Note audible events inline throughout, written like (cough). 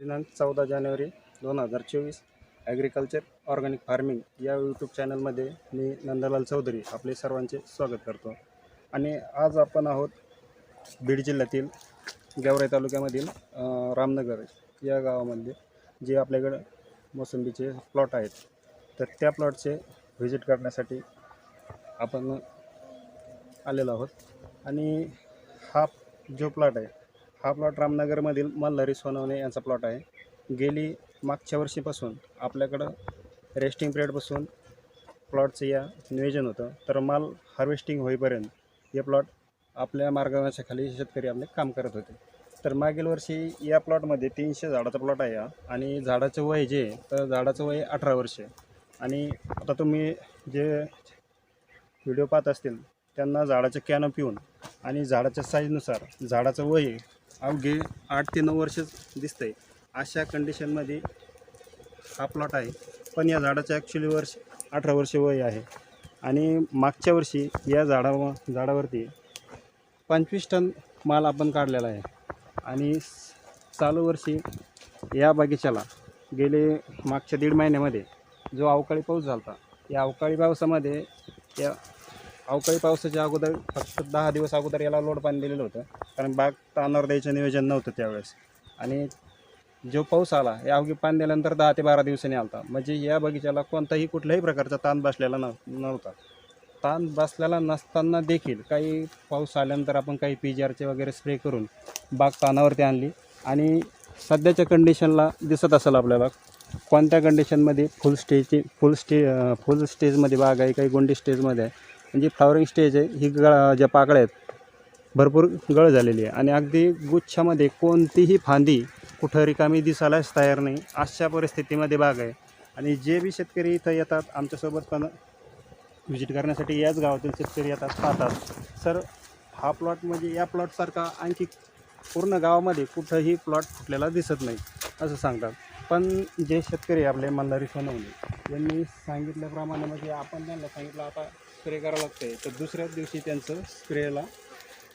दिनांक चौदा जानेवारी दोन हजार चोवीस ॲग्रिकल्चर ऑर्गॅनिक फार्मिंग या यूट्यूब चॅनलमध्ये मी नंदलाल चौधरी आपले सर्वांचे स्वागत करतो. आणि आज आपण आहोत बीड जिल्ह्यातील गेवराई तालुक्यामधील रामनगर या गावामध्ये जे आपल्याकडं मोसंबीचे प्लॉट आहेत. तर त्या प्लॉटचे व्हिजिट करण्यासाठी आपण आलेलो आहोत. आणि हा जो प्लॉट आहे हा प्लॉट रामनगरमधील मल्हारी सोनवणे यांचा प्लॉट आहे. गेली मागच्या वर्षीपासून आपल्याकडं रेस्टिंग पिरियडपासून प्लॉटचं या नियोजन होतं. तर माल हार्वेस्टिंग होईपर्यंत हे प्लॉट आपल्या मार्गदर्शनाखाली शेतकरी आपले काम करत होते. तर मागील वर्षी या प्लॉटमध्ये तीनशे झाडाचा प्लॉट आहे हा. आणि झाडाचं वय जे तर झाडाचं वय अठरा वर्ष आहे. आणि आता तुम्ही जे व्हिडिओ पाहत असतील त्यांना झाडाचं कॅन पिऊन आणि झाडाच्या साईजनुसार झाडाचं वय अवघे आठ ते नऊ वर्ष आहे अशा कंडिशनमध्ये हा प्लॉट आहे. पण या झाडाचं ॲक्च्युली वर्ष अठरा वर्ष वय आहे. आणि मागच्या वर्षी या झाडा झाडावरती पंचवीस टन माल आपण काढलेला आहे. आणि चालू वर्षी या बगीचाला गेले मागच्या दीड महिन्यामध्ये जो अवकाळी पाऊस झाला होता या अवकाळी पावसामध्ये या अवकाळी पावसाच्या अगोदर फक्त दहा दिवस अगोदर याला लोड पाणी दिलेलं होतं. कारण बाग तानावर द्यायचं नियोजन नव्हतं त्यावेळेस. आणि जो पाऊस आला या अवघी पाणी दिल्यानंतर दहा ते बारा दिवसांनी आला म्हणजे या बगीच्याला कोणताही कुठल्याही प्रकारचा ताण बसलेला नव नव्हता. ताण बसलेला नसताना देखील काही पाऊस आल्यानंतर आपण काही पी जी आरचे वगैरे स्प्रे करून बाग तानावरती आणली. आणि सध्याच्या कंडिशनला दिसत असेल आपल्याला कोणत्या कंडिशनमध्ये फुल स्टेजची फुल स्टे फुल स्टेजमध्ये बाग आहे काही गोंडी स्टेजमध्ये आहे. म्हणजे फ्लॉवरिंग स्टेज आहे ही गळ ज्या पाकळ्या आहेत भरपूर गळ झालेली आहे. आणि अगदी गुच्छामध्ये कोणतीही फांदी कुठं रिकामी दिसायलाच तयार नाही. अशा परिस्थितीमध्ये बाग आहे. आणि जे बी शेतकरी इथं येतात आमच्यासोबत पण व्हिजिट करण्यासाठी याच गावातील शेतकरी येतात पाहतात. सर हा प्लॉट म्हणजे या प्लॉटसारखा आणखी पूर्ण गावामध्ये कुठंही प्लॉट फुटलेला दिसत नाही असं सांगतात. पण जे शेतकरी आपले मल्हारी सोनवणे यांनी सांगितल्याप्रमाणे म्हणजे आपण त्यांना सांगितलं आता स्प्रे करावं लागतं आहे तर दुसऱ्याच दिवशी त्यांचं स्प्रेला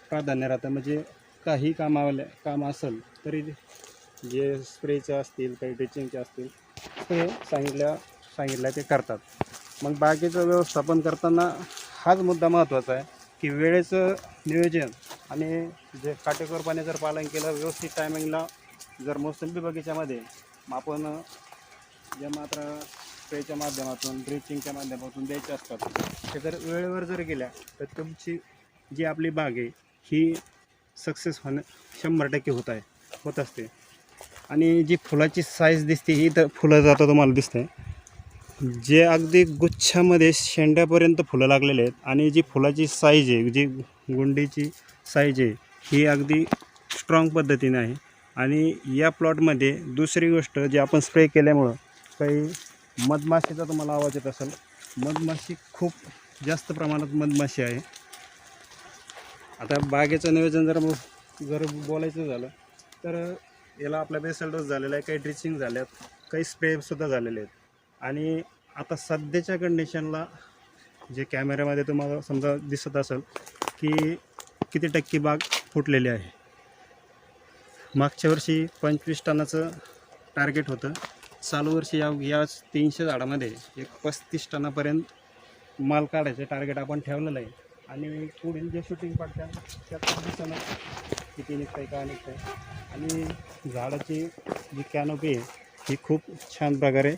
प्राधान्य राहतं. म्हणजे काही कामावले काम असेल तरी जे स्प्रेचे असतील काही ड्रिचिंगचे असतील ते सांगितल्या सांगितल्या ते करतात. मग बागेचं व्यवस्थापन करताना हाच मुद्दा महत्त्वाचा आहे की वेळेचं नियोजन आणि जे काटेकोरपणे जर पालन केलं व्यवस्थित टायमिंगला जर मोसंबी बगीच्यामध्ये आपण जे मात्र स्प्रेच्या माध्यमातून ब्रिचिंगच्या माध्यमातून द्यायचे असतात ते जर वेळेवर जर गेल्या तर तुमची जी आपली बाग आहे ही सक्सेस होणं शंभर टक्के होत आहे होत असते. आणि जी फुलाची साईज दिसते ही तर फुलं जाता तुम्हाला दिसते जे अगदी गुच्छामध्ये शेंड्यापर्यंत फुलं लागलेले आहेत आणि जी फुलाची साईज आहे जी गुंडीची साईज आहे ही अगदी स्ट्रॉंग पद्धतीने आहे. आणि या प्लॉटमध्ये दुसरी गोष्ट जी आपण स्प्रे केल्यामुळं काही मधमाशीचा तुम्हाला आवाज येत असेल. मधमाशी खूप जास्त प्रमाणात मधमाशी आहे. आता बागेचं नियोजन जर मग जर बोलायचं झालं तर याला आपल्या बेसल डोस झालेला आहे काही ड्रिचिंग झाल्यात काही स्प्रेसुद्धा झालेले आहेत. आणि आता सध्याच्या कंडिशनला जे कॅमेऱ्यामध्ये तुम्हाला समजा दिसत असेल की किती टक्के बाग फुटलेली आहे. मागच्या वर्षी पंचवीस टनाचं टार्गेट होतं. चालू वर्षी या याच तीनशे झाडामध्ये एक पस्तीस टनापर्यंत माल काढायचं टार्गेट आपण ठेवलेलं आहे. आणि पुढील जे शूटिंग पडतात त्यात दिसणं किती निघतंय का निघतंय. आणि झाडाची जी कॅनोपी आहे ही खूप छान प्रकारे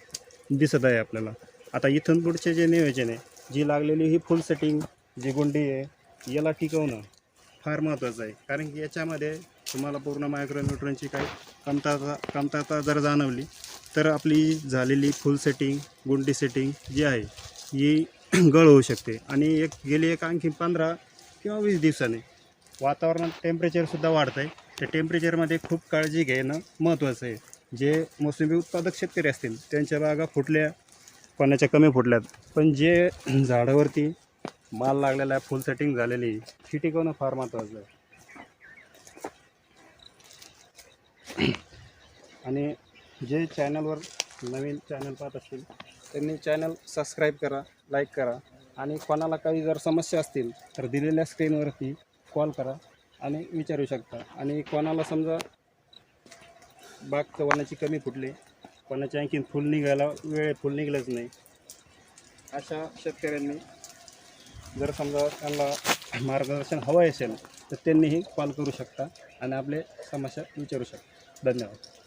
दिसत आहे आपल्याला. आता इथून पुढचे जे नियोजन आहे जी लागलेली ही फुल सेटिंग जी गुंडी आहे याला टिकवणं फार महत्त्वाचं आहे. कारण की याच्यामध्ये तुम्हाला पूर्ण मायक्रोन्यूट्रनची काही कमतरता कमतरता जर जाणवली तर आपली झालेली फुल सेटिंग गुंडी सेटिंग जी आहे ही (clears throat) गळ होऊ शकते. आणि एक गेली एक आणखी पंधरा किंवा वीस दिवसाने वातावरणात टेम्परेचरसुद्धा वाढतं आहे त्या टेम्परेचरमध्ये खूप काळजी घेणं महत्त्वाचं आहे. जे मोसंबी उत्पादक शेतकरी असतील त्यांच्या बागा फुटल्या कोणाच्या कमी फुटल्यात. पण जे (clears throat) झाडावरती माल लागलेला आहे फुल सेटिंग झालेली ही टिकवणं फार महत्त्वाचं आहे. (clears throat) आणि जे चॅनलवर नवीन चॅनल पाहत असतील त्यांनी चॅनल सबस्क्राईब करा लाईक करा. आणि कोणाला काही जर समस्या असतील तर दिलेल्या स्क्रीनवरती कॉल करा आणि विचारू शकता. आणि कोणाला समजा बाग वनाची कमी फुटली कोणाची आणखीन फुल निघायला वेळ फुल निघलंच नाही. अशा शेतकऱ्यांनी जर समजा त्यांना मार्गदर्शन हवं असेल तर त्यांनीही कॉल करू शकता आणि आपले समस्या विचारू शकता. धन्यवाद.